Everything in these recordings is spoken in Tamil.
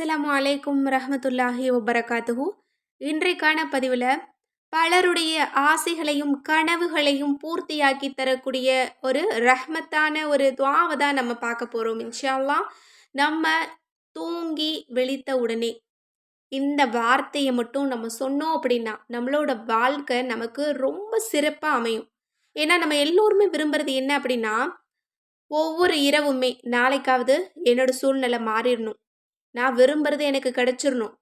அஸ்ஸலாமு அலைக்கும் ரஹமத்துல்லாஹி வபரகாத்துஹு. இன்றைக்கான பதிவில் பலருடைய ஆசைகளையும் கனவுகளையும் பூர்த்தியாக்கி தரக்கூடிய ஒரு ரஹ்மத்தான ஒரு துவாவை தான் நம்ம பார்க்க போகிறோம் இன்ஷால்லாம் நம்ம தூங்கி வெளித்த உடனே இந்த வார்த்தையை மட்டும் நம்ம சொன்னோம் அப்படின்னா நம்மளோட வாழ்க்கை நமக்கு ரொம்ப சிறப்பாக அமையும். ஏன்னா நம்ம எல்லோருமே விரும்புறது என்ன அப்படின்னா ஒவ்வொரு இரவுமே நாளைக்காவது என்னோட சூழ்நிலை மாறிடணும். நான் விரும்புறது எனக்கு கிடைச்சிடணும்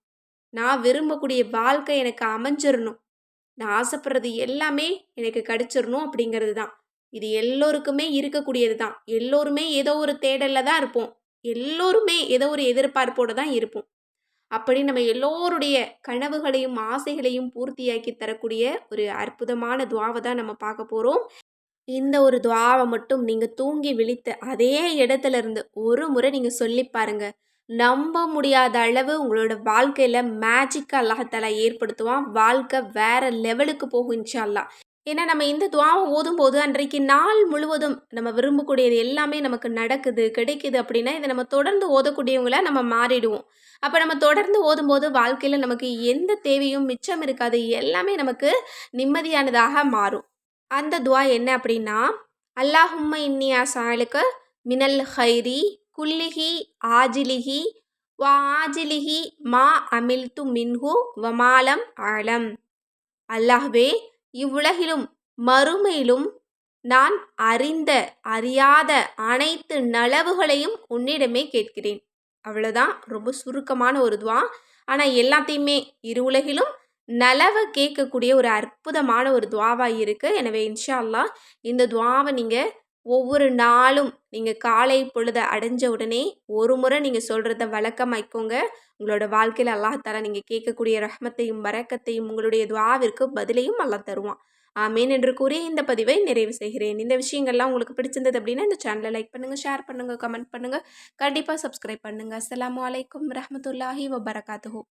நான் விரும்பக்கூடிய வாழ்க்கை எனக்கு அமைஞ்சிடணும் நான் ஆசைப்படுறது எல்லாமே எனக்கு கிடைச்சிடணும் அப்படிங்கிறது தான். இது எல்லோருக்குமே இருக்கக்கூடியது தான். எல்லோருமே ஏதோ ஒரு தேடலில் தான் இருப்போம். எல்லோருமே ஏதோ ஒரு எதிர்பார்ப்போடு தான் இருப்போம். அப்படி நம்ம எல்லோருடைய கனவுகளையும் ஆசைகளையும் பூர்த்தியாக்கி தரக்கூடிய ஒரு அற்புதமான துவாவை தான் நம்ம பார்க்க போகிறோம் இந்த ஒரு துவாவை மட்டும் நீங்கள் தூங்கி விழித்த அதே இடத்துல இருந்து ஒரு முறை நீங்கள் சொல்லி பாருங்கள் நம்ப முடியாத அளவு உங்களோட வாழ்க்கையில் மேஜிக்காக அல்லாஹாலா ஏற்படுத்துவான். வாழ்க்கை வேற லெவலுக்கு போகும் இன்ஷா ஏன்னா நம்ம இந்த துவாவை ஓதும்போது அன்றைக்கு நாள் முழுவதும் நம்ம விரும்பக்கூடியது எல்லாமே நமக்கு நடக்குது கிடைக்குது அப்படின்னா இதை நம்ம தொடர்ந்து ஓதக்கூடியவங்கள நம்ம மாறிடுவோம். அப்போ நம்ம தொடர்ந்து ஓதும்போது வாழ்க்கையில் நமக்கு எந்த தேவையும் மிச்சம் இருக்காது எல்லாமே நமக்கு நிம்மதியானதாக மாறும். அந்த துவா என்ன அப்படின்னா அல்லாஹும்ம இன்னியா சாலுக்கு மினல் ஹைரி குல்லிஹி ஆஜிலிஹி வ ஆஜிலிஹி மா அமில்து மின்ஹு வமாலம் ஆலம். அல்லாஹ்வே இவ்வுலகிலும் மறுமையிலும் நான் அறிந்த அறியாத அனைத்து நலவுகளையும் உன்னிடமே கேட்கிறேன். அவ்வளோதான் ரொம்ப சுருக்கமான ஒரு துவா. ஆனால் எல்லாத்தையுமே இரு உலகிலும் நலவை கேட்கக்கூடிய ஒரு அற்புதமான ஒரு துவாவாக இருக்குது எனவே இன்ஷா அல்லா இந்த துவாவை நீங்கள் ஒவ்வொரு நாளும் நீங்கள் காலை பொழுதை அடைஞ்ச உடனே ஒரு முறை நீங்கள் சொல்கிறத வழக்கமாய்க்கோங்க உங்களோட வாழ்க்கையில் அல்லாஹால நீங்கள் கேட்கக்கூடிய ரஹ்மத்தையும் வரக்கத்தையும் உங்களுடைய துவாவிற்கு பதிலையும் அல்லா தருவான். ஆமேன் என்று கூறி இந்த பதிவை நிறைவு செய்கிறேன். இந்த விஷயங்கள்லாம் உங்களுக்கு பிடிச்சிருந்தது அப்படின்னா இந்த சேனலை லைக் பண்ணுங்கள் ஷேர் பண்ணுங்கள் கமெண்ட் பண்ணுங்கள் கண்டிப்பாக சப்ஸ்கிரைப் பண்ணுங்கள் அஸ்லாம் வலைக்கம் ரஹமத்துல்லாஹி வபரகாத்துஹூ.